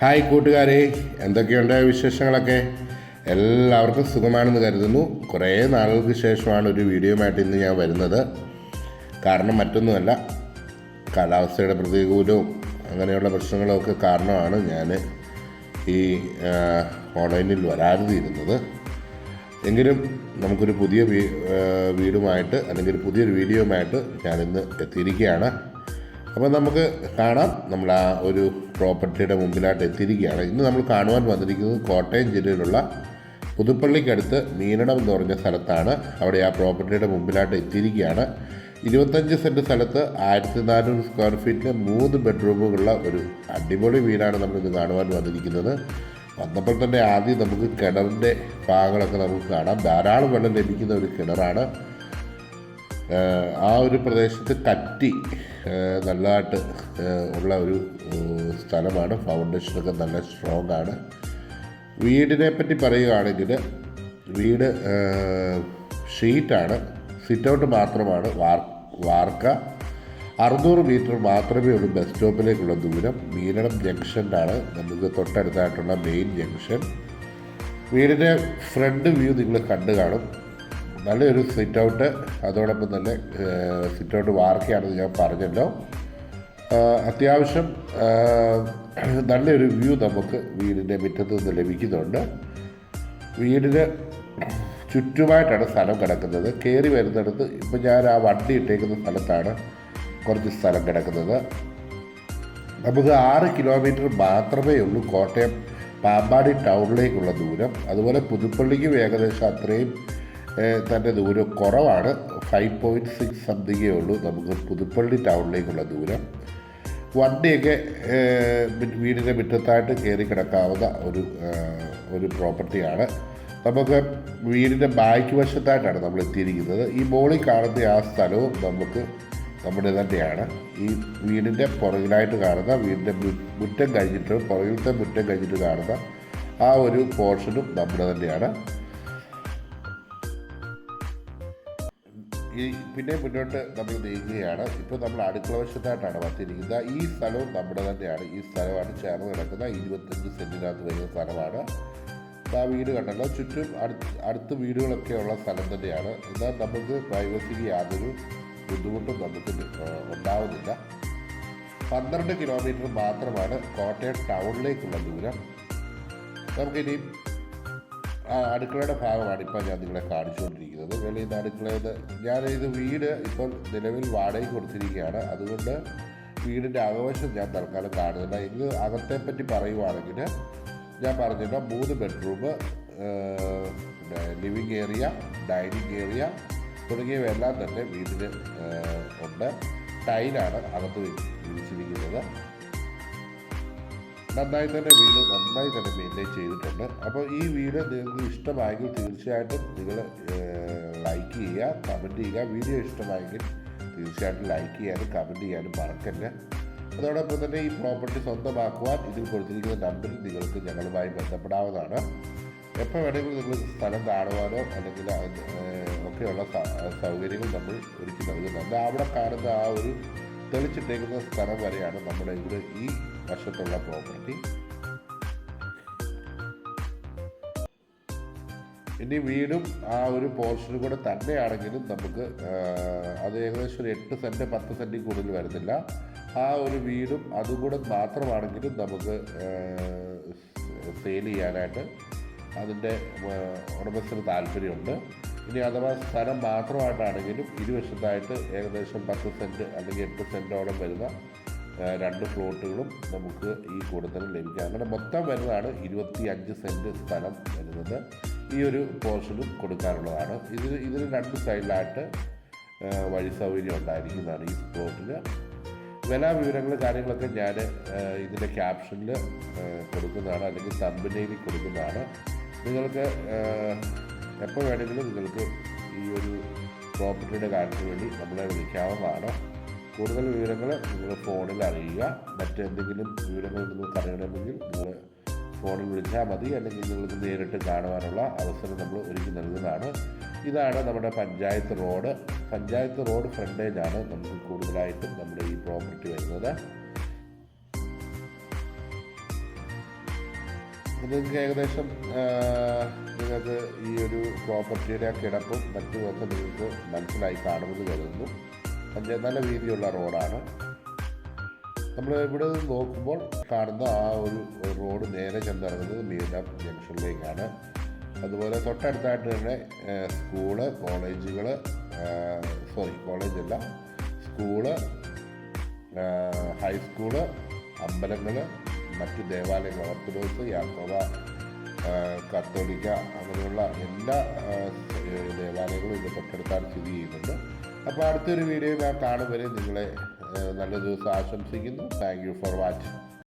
Hi കൂട്ടുകാരെ എന്തൊക്കെയുണ്ട് വിശേഷങ്ങളൊക്കെ? എല്ലാവർക്കും സുഖമാണെന്ന് കരുതുന്നു. കുറേ നാളുകൾക്ക് ശേഷമാണ് ഒരു വീഡിയോയുമായിട്ട് ഇന്ന് ഞാൻ വരുന്നത്. കാരണം മറ്റൊന്നുമല്ല കാലാവസ്ഥയുടെ പ്രതികൂലവും അങ്ങനെയുള്ള പ്രശ്നങ്ങളൊക്കെ കാരണമാണ് ഞാൻ ഈ ഓൺലൈനിൽ വരാതിരുന്നത്. എങ്കിലും നമുക്കൊരു പുതിയ വീടുമായിട്ട് അല്ലെങ്കിൽ പുതിയൊരു വീഡിയോയുമായിട്ട് ഞാനിന്ന് എത്തിയിരിക്കുകയാണ്. അപ്പോൾ നമുക്ക് കാണാം നമ്മൾ ആ ഒരു പ്രോപ്പർട്ടിയുടെ മുമ്പിലായിട്ട് എത്തിയിരിക്കുകയാണ്. ഇന്ന് നമ്മൾ കാണുവാൻ വന്നിരിക്കുന്നത് കോട്ടയം ജില്ലയിലുള്ള പുതുപ്പള്ളിക്കടുത്ത് മീനടം എന്ന് പറഞ്ഞ സ്ഥലത്താണ്. അവിടെ ആ പ്രോപ്പർട്ടിയുടെ മുമ്പിലായിട്ട് എത്തിയിരിക്കുകയാണ്. ഇരുപത്തഞ്ച് സെന്റ് സ്ഥലത്ത് ആയിരത്തി നാനൂറ് സ്ക്വയർ ഫീറ്റിൽ മൂന്ന് ബെഡ്റൂമുകളുള്ള ഒരു അടിപൊളി വീടാണ് നമ്മളിന്ന് കാണുവാൻ വന്നിരിക്കുന്നത്. വന്നപ്പോൾ തന്നെ ആദ്യം നമുക്ക് കിണറിന്റെ ഭാഗങ്ങളൊക്കെ നമുക്ക് കാണാം. ധാരാളം വെള്ളം ലഭിക്കുന്ന ഒരു കിണറാണ്. ആ ഒരു പ്രദേശത്ത് കറ്റി നല്ലതായിട്ട് ഉള്ള ഒരു സ്ഥലമാണ്. ഫൗണ്ടേഷനൊക്കെ നല്ല സ്ട്രോങ് ആണ്. വീടിനെ പറ്റി പറയുകയാണെങ്കിൽ വീട് ഷീറ്റാണ് സിറ്റ് ഔട്ട് മാത്രമാണ്. വാർ വാർക്ക. അറുന്നൂറ് മീറ്റർ മാത്രമേ ഉള്ളൂ ബസ് സ്റ്റോപ്പിലേക്കുള്ള ദൂരം. മീനടം ജംഗ്ഷനിലാണ് നമുക്ക് തൊട്ടടുത്തായിട്ടുള്ള മെയിൻ ജംഗ്ഷൻ വീടിന്റെ ഫ്രണ്ട് വ്യൂ നിങ്ങൾ കണ്ടു കാണും. നല്ലൊരു സിറ്റ് ഔട്ട് അതോടൊപ്പം തന്നെ സിറ്റ് ഔട്ട് വാർക്കയാണെന്ന് ഞാൻ പറഞ്ഞല്ലോ. അത്യാവശ്യം നല്ലൊരു വ്യൂ നമുക്ക് വീടിന്റെ മുറ്റത്ത് നിന്ന് ലഭിക്കുന്നുണ്ട്. വീടിന് ചുറ്റുമായിട്ടാണ് സ്ഥലം കിടക്കുന്നത്. കയറി വരുന്നിടത്ത് ഇപ്പം ഞാൻ ആ വണ്ടി ഇട്ടേക്കുന്ന സ്ഥലത്താണ് കുറച്ച് സ്ഥലം കിടക്കുന്നത്. നമുക്ക് ആറ് കിലോമീറ്റർ മാത്രമേ ഉള്ളൂ കോട്ടയം പാമ്പാടി ടൗണിലേക്കുള്ള ദൂരം. അതുപോലെ പുതുപ്പള്ളിക്കും ഏകദേശം അത്രയും തന്നെ ദൂരം കുറവാണ്. ഫൈവ് പോയിന്റ് സിക്സ് സംതിങ്ങേ ഉള്ളൂ. നമുക്ക് പുതുപ്പള്ളി ടൗണിലേക്കുള്ള ദൂരം. വണ്ടിയൊക്കെ വീടിന്റെ മുറ്റത്തായിട്ട് കയറി കിടക്കാവുന്ന ഒരു ഒരു പ്രോപ്പർട്ടിയാണ് നമുക്ക് വീടിന്റെ ബാക്ക് വശത്തായിട്ടാണ് നമ്മൾ എത്തിയിരിക്കുന്നത്. ഈ മോളിൽ കാണുന്ന ആ സ്ഥലവും നമുക്ക് നമ്മുടെ തന്നെയാണ്. ഈ വീടിന്റെ പുറകിലായിട്ട് കാണുന്ന വീടിന്റെ മുറ്റം കഴിഞ്ഞിട്ട് പുറകിലത്തെ മുറ്റം കഴിഞ്ഞിട്ട് കാണുന്ന ആ ഒരു പോർഷനും നമ്മുടെ തന്നെയാണ്. ഈ പിന്നെ മുന്നോട്ട് നമ്മൾ നീങ്ങുകയാണ്. ഇപ്പോൾ നമ്മൾ അടുക്കള വശത്തായിട്ടാണ് വന്നിരിക്കുന്നത്. ഈ സ്ഥലവും നമ്മുടെ തന്നെയാണ്. ഈ സ്ഥലമാണ് ചേർന്ന് കിടക്കുന്ന ഇരുപത്തഞ്ച് സെന്റിനകത്ത് വരുന്ന സ്ഥലമാണ്. ആ വീട് കണ്ടല്ലോ. ചുറ്റും അടുത്ത് വീടുകളൊക്കെ ഉള്ള സ്ഥലം തന്നെയാണ്. എന്നാൽ നമുക്ക് പ്രൈവസിക്ക് യാതൊരു ബുദ്ധിമുട്ടും നമുക്ക് ഉണ്ടാവുന്നില്ല. പന്ത്രണ്ട് കിലോമീറ്റർ മാത്രമാണ് കോട്ടയം ടൗണിലേക്കുള്ള ദൂരം. നമുക്കിനി അടുക്കളയുടെ ഭാഗമാണ് ഇപ്പോൾ ഞാൻ നിങ്ങളെ കാണിച്ചുകൊണ്ടിരിക്കുന്നത്. വെളിയിൽ നിന്ന് അടുക്കളയിൽ ഞാനിത് വീട് ഇപ്പോൾ നിലവിൽ വാടകയ്ക്ക് കൊടുത്തിരിക്കുകയാണ്. അതുകൊണ്ട് വീടിന്റെ അകവശം ഞാൻ തൽക്കാലം കാണുന്നില്ല. ഇത് അകത്തെ പറ്റി പറയുവാണെങ്കിൽ ഞാൻ പറഞ്ഞില്ല മൂന്ന് bedroom living area dining area തുടങ്ങിയവയെല്ലാം തന്നെ വീടിന് ഉണ്ട്. ടൈലാണ് അകത്ത് വിരിച്ചിരിക്കുന്നത്. നന്നായി തന്നെ വീട് നന്നായി തന്നെ മെയിന്റെയിൻ ചെയ്തിട്ടുണ്ട്. അപ്പോൾ ഈ വീട് നിങ്ങൾക്ക് ഇഷ്ടമായെങ്കിൽ തീർച്ചയായിട്ടും നിങ്ങൾ ലൈക്ക് ചെയ്യുക കമന്റ് ചെയ്യുക. വീഡിയോ ഇഷ്ടമായെങ്കിൽ തീർച്ചയായിട്ടും ലൈക്ക് ചെയ്യാനും കമന്റ് ചെയ്യാനും മറക്കല്ല അതോടൊപ്പം തന്നെ ഈ പ്രോപ്പർട്ടി സ്വന്തമാക്കുവാൻ ഇതിൽ കൊടുത്തിരിക്കുന്ന നമ്പറിൽ നിങ്ങൾക്ക് ഞങ്ങളുമായി ബന്ധപ്പെടാവുന്നതാണ്. എപ്പോൾ വേണമെങ്കിലും നിങ്ങൾ സ്ഥലം കാണുവാനോ അല്ലെങ്കിൽ ഒക്കെയുള്ള സൗകര്യങ്ങൾ നമ്മൾ ഒരുക്കി നൽകുന്നുണ്ട്. അവിടെ കാണുന്ന ആ ഒരു തെളിച്ചിട്ടേക്കുന്ന സ്ഥലം വരെയാണ് നമ്മുടെ ഇവിടെ ഈ വശത്തുള്ള പ്രോപ്പർട്ടി ഇനി വീടും ആ ഒരു പോർഷനും കൂടെ തന്നെയാണെങ്കിലും നമുക്ക് അത് ഏകദേശം ഒരു എട്ട് സെന്റ് പത്ത് സെന്റിൽ കൂടുതൽ വരുന്നില്ല. ആ ഒരു വീടും അതും കൂടെ മാത്രമാണെങ്കിലും നമുക്ക് സെയിൽ ചെയ്യാനായിട്ട് അതിന്റെ ഉടമസ്ഥന് താല്പര്യമുണ്ട്. ഇനി അഥവാ സ്ഥലം മാത്രമായിട്ടാണെങ്കിലും ഇരുവശത്തായിട്ട് ഏകദേശം പത്ത് സെന്റ് അല്ലെങ്കിൽ എട്ട് സെന്റോളം വരുന്ന രണ്ട് ഫ്ലോട്ടുകളും നമുക്ക് ഈ കൂടുതൽ ലഭിക്കാം. അങ്ങനെ മൊത്തം വരുന്നതാണ് ഇരുപത്തി അഞ്ച് സെന്റ് സ്ഥലം വരുന്നത്. ഈ ഒരു പോർഷനും കൊടുക്കാനുള്ളതാണ്. ഇതിന് ഇതിന് രണ്ട് സൈഡിലായിട്ട് വഴി സൗകര്യം ഉണ്ടായിരിക്കുന്നതാണ് ഈ പ്ലോട്ടിന് വില വിവരങ്ങൾ കാര്യങ്ങളൊക്കെ ഞാൻ ഇതിന്റെ ക്യാപ്ഷനിൽ കൊടുക്കുന്നതാണ് അല്ലെങ്കിൽ തമ്പനയിൽ കൊടുക്കുന്നതാണ്. നിങ്ങൾക്ക് എപ്പോൾ വേണമെങ്കിലും നിങ്ങൾക്ക് ഈ ഒരു പ്രോപ്പർട്ടിയുടെ കാര്യത്തിന് വേണ്ടി നമ്മളെ വിളിക്കാവുന്നതാണ്. കൂടുതൽ വിവരങ്ങൾ നിങ്ങൾ ഫോണിൽ അറിയുക. മറ്റെന്തെങ്കിലും വിവരങ്ങൾ നിങ്ങൾക്ക് അറിയണമെങ്കിൽ നിങ്ങൾ ഫോണിൽ വിളിച്ചാൽ മതി. അല്ലെങ്കിൽ നിങ്ങൾക്ക് നേരിട്ട് കാണുവാനുള്ള അവസരം നമ്മൾ ഒരുക്കി നൽകുന്നതാണ്. ഇതാണ് നമ്മുടെ പഞ്ചായത്ത് റോഡ്. പഞ്ചായത്ത് റോഡ് ഫ്രണ്ടേജാണ് നമുക്ക് കൂടുതലായിട്ടും നമ്മുടെ ഈ പ്രോപ്പർട്ടി വരുന്നത്. നിങ്ങൾക്ക് ഏകദേശം ആ, നിങ്ങൾക്ക് ഈ ഒരു പ്രോപ്പർട്ടിയുടെ കിടപ്പും മറ്റുമൊക്കെ നിങ്ങൾക്ക് മനസ്സിലായി കാണുമെന്ന് കരുതുന്നു. പഞ്ചായത്ത് നല്ല വീതിയുള്ള റോഡാണ്. നമ്മൾ ഇവിടെ നിന്ന് നോക്കുമ്പോൾ കാണുന്ന ആ ഒരു റോഡ് നേരെ ചെന്നിറങ്ങുന്നത് മീനം ജംഗ്ഷനിലേക്കാണ്. അതുപോലെ തൊട്ടടുത്തായിട്ട് തന്നെ സ്കൂൾ കോളേജുകൾ സോറി കോളേജല്ല സ്കൂൾ ഹൈസ്കൂൾ അമ്പലങ്ങൾ മറ്റ് ദേവാലയങ്ങൾ ഓർത്തഡോക്സ് യാക്കോബ കത്തോലിക്ക അങ്ങനെയുള്ള എല്ലാ ദേവാലയങ്ങളും ഇത് തൊട്ടടുത്താണ് സ്ഥിതി ചെയ്യുന്നുണ്ട് അപ്പോൾ അടുത്തൊരു വീഡിയോ ഞാൻ കാണും വരെ നിങ്ങളെ നല്ല ദിവസം ആശംസിക്കുന്നു. Thank you for watching